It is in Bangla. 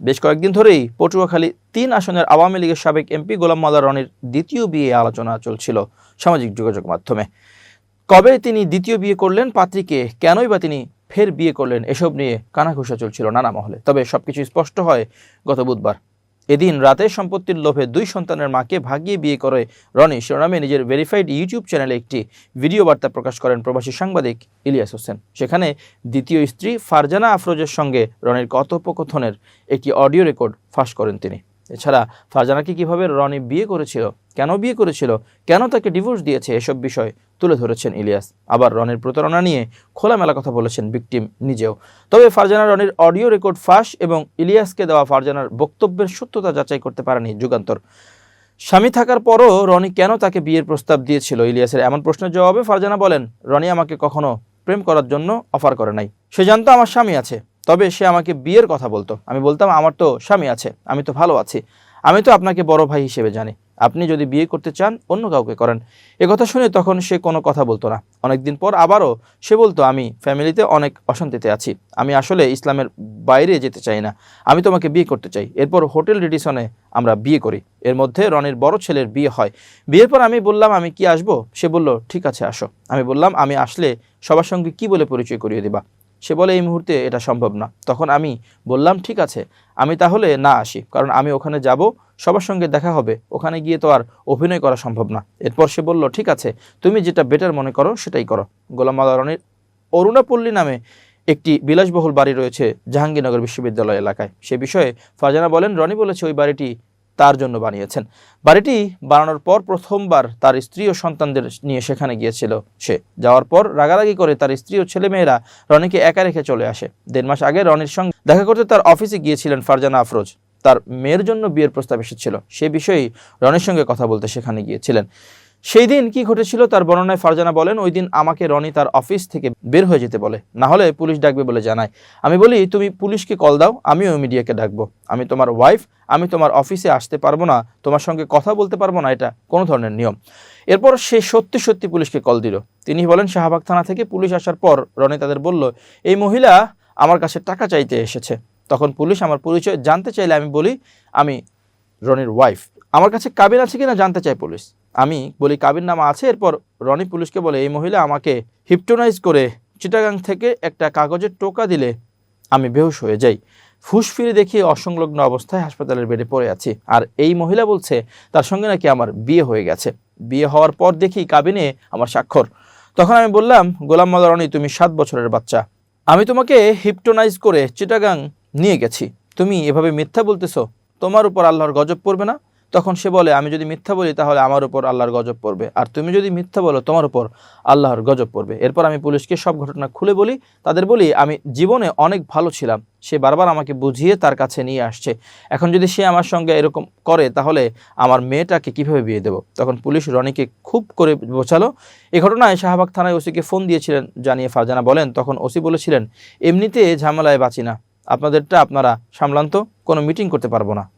বেশ কয়েকদিন ধরেই পটুয়াখালী তিন আসনের আওয়ামী লীগের সাবেক এমপি গোলাম মাদার রনির দ্বিতীয় বিয়ে আলোচনা চলছিল সামাজিক যোগাযোগ মাধ্যমে। কবে তিনি দ্বিতীয় বিয়ে করলেন, পাত্রীকে কেনই বা তিনি ফের বিয়ে করলেন, এসব নিয়ে কানাঘুষা চলছিল নানা মহলে। তবে সবকিছু স্পষ্ট হয় গত বুধবার। এদিন রাতে সম্পত্তির লোভে দুই সন্তানের মাকে ভাগিয়ে বিয়ে করে রনি। শিরোনামে নিজের ভেরিফাইড ইউটিউব চ্যানেলে একটি ভিডিও বার্তা প্রকাশ করেন প্রবাসী সাংবাদিক ইলিয়াস হোসেন। সেখানে দ্বিতীয় স্ত্রী ফারজানা আফরোজের সঙ্গে রনির কথোপকথনের একটি অডিও রেকর্ড ফাঁস করেন তিনি। এছাড়া ফারজানাকে কীভাবে রনি বিয়ে করেছিল কেন বিয়ে করেছিল? কেন তাকে ডিভোর্স দিয়েছে? এসব বিষয় তুলে ধরেছেন ইলিয়াস। আবার রনির প্রতারণা নিয়ে খোলামেলা কথা বলেছেন ভিকটিম নিজেও। তবে ফারজানা রনির অডিও রেকর্ড ফাঁস এবং ইলিয়াসকে দেওয়া ফারজানার বক্তব্যের সত্যতা যাচাই করতে পারেনি যুগান্তর। স্বামী থাকার পরও রনি কেন তাকে বিয়ের প্রস্তাব দিয়েছিল? ইলিয়াসের এমন প্রশ্নের জবাবে ফারজানা বলেন, রনি আমাকে কখনো প্রেম করার জন্য অফার করে নাই। সে জানতো আমার স্বামী আছে, তবে সে আমাকে বিয়ের কথা বলতো। আমি বলতাম, আমার তো স্বামী আছে, আমি তো ভালো আছি। আমি তো আপনাকে বড় ভাই হিসেবে জানি। আপনি যদি বিয়ে করতে চান, অন্য কাউকে করেন। কথা শুনে তখন সে কোনো কথা বলতো না। অনেকদিন পর আবারও সে বলতো, আমি ফ্যামিলিতে অনেক অশান্তিতে আছি। আমি আসলে ইসলামের বাইরে যেতে চাই না। আমি তোমাকে বিয়ে করতে চাই। এরপর হোটেল রেডিসনে আমরা বিয়ে করি। এর মধ্যে রনির বড় ছেলের বিয়ে হয়। বিয়ের পর আমি বললাম, আমি কি আসব? সে বলল, ঠিক আছে, আসো। আমি বললাম, আমি আসলে সবার সঙ্গে কি বলে পরিচয় করিয়ে দিবা? সে বলে, এই মুহূর্তে এটা সম্ভব না। তখন আমি বললাম, ঠিক আছে, আমি তাহলে না আসি, কারণ আমি ওখানে যাব, সবার সঙ্গে দেখা হবে। ওখানে গিয়ে তো আর অভিনয় করা সম্ভব না। এরপর সে বলল, ঠিক আছে, তুমি যেটা বেটার মনে করো, সেটাই করো। গোলাম মাল্লা রনির অরুণাপল্লী নামে একটি বিলাসবহুল বাড়ি রয়েছে জাহাঙ্গীরনগর বিশ্ববিদ্যালয় এলাকায়। সে বিষয়ে ফারজানা বলেন, রনি বলেছে ওই বাড়িটি তার জন্য বানিয়েছেন। বাড়িটি বানানোর পর প্রথমবার তার স্ত্রী ও সন্তানদের নিয়ে সেখানে গিয়েছিল সে। যাওয়ার পর রাগারাগি করে তার স্ত্রী ও ছেলেমেয়েরা রনিকে একা রেখে চলে আসে। দেড় মাস আগে রনির সঙ্গে দেখা করতে তার অফিসে গিয়েছিলেন ফারজানা আফরোজ। তার মেয়ের জন্য বিয়ের প্রস্তাব এসেছিল। সে বিষয়েই রনির সঙ্গে কথা বলতে সেখানে গিয়েছিলেন। সেই দিন কি ঘটেছিল তার বর্ণনায় ফারজানা বলেন, ওই দিন আমাকে রনি তার অফিস থেকে বের হয়ে যেতে বলে। না হলে পুলিশ ডাকবে বলে জানায়। আমি বলি, তুমি পুলিশকে কল দাও, আমিও মিডিয়াকে ডাকবো। আমি তোমার ওয়াইফ আমি তোমার অফিসে আসতে পারব না, তোমার সঙ্গে কথা বলতে পারব না, এটা কোনো ধরনের নিয়ম। এরপর সে সত্যি সত্যি পুলিশকে কল দিল। তিনি বলেন, শাহবাগ থানা থেকে পুলিশ আসার পর রনি তাদের বলল, এই মহিলা আমার কাছে টাকা চাইতে এসেছে। তখন পুলিশ আমার পরিচয় জানতে চাইলে আমি বলি, আমি রনির ওয়াইফ আমার কাছে কাবিন আছে কিনা জানতে চাই পুলিশ। আমি বলি, কাবিন নামা আছে? এরপর রনি পুলিশকে বলে, এই মহিলা আমাকে হিপটোনাইজ করে চিটাগাং থেকে একটা কাগজের টোকা দিলে আমি বেহুশ হয়ে যাই। ফুস ফিরে দেখি অসংলগ্ন অবস্থায় হাসপাতালের বেডে পড়ে আছি। আর এই মহিলা বলছে, তার সঙ্গে নাকি আমার বিয়ে হয়ে গেছে। বিয়ে হওয়ার পর দেখি কাবিনে আমার স্বাক্ষর। তখন আমি বললাম, গোলাম রনি, তুমি সাত বছরের বাচ্চা। আমি তোমাকে হিপটোনাইজ করে চিটাগাং নিয়ে গেছি। তুমি এভাবে মিথ্যা বলতেছো। তোমার উপর আল্লাহর গজব পড়বে না। তখন সে বলে, আমি যদি মিথ্যা বলি, তাহলে আমার উপর আল্লাহর গজব পড়বে। আর তুমি যদি মিথ্যা বলো, তোমার উপর আল্লাহর গজব পড়বে। এরপর আমি পুলিশকে সব ঘটনা খুলে বলি। তাদের বলি, আমি জীবনে অনেক ভালো ছিলাম। সে বারবার আমাকে বুঝিয়ে তার কাছে নিয়ে আসছে। এখন যদি সে আমার সঙ্গে এরকম করে, তাহলে আমার মেয়েটাকে কীভাবে বিয়ে দেবো? তখন পুলিশ রনিকে খুব করে বোঝালো। এ ঘটনায় শাহবাগ থানায় ওসিকে ফোন দিয়েছিলেন জানিয়ে ফারজানা বলেন, তখন ওসি বলেছিলেন, এমনিতে ঝামেলায় বাঁচি না। আপনাদেরটা আপনারা সামলান্ত কোনো মিটিং করতে পারব না।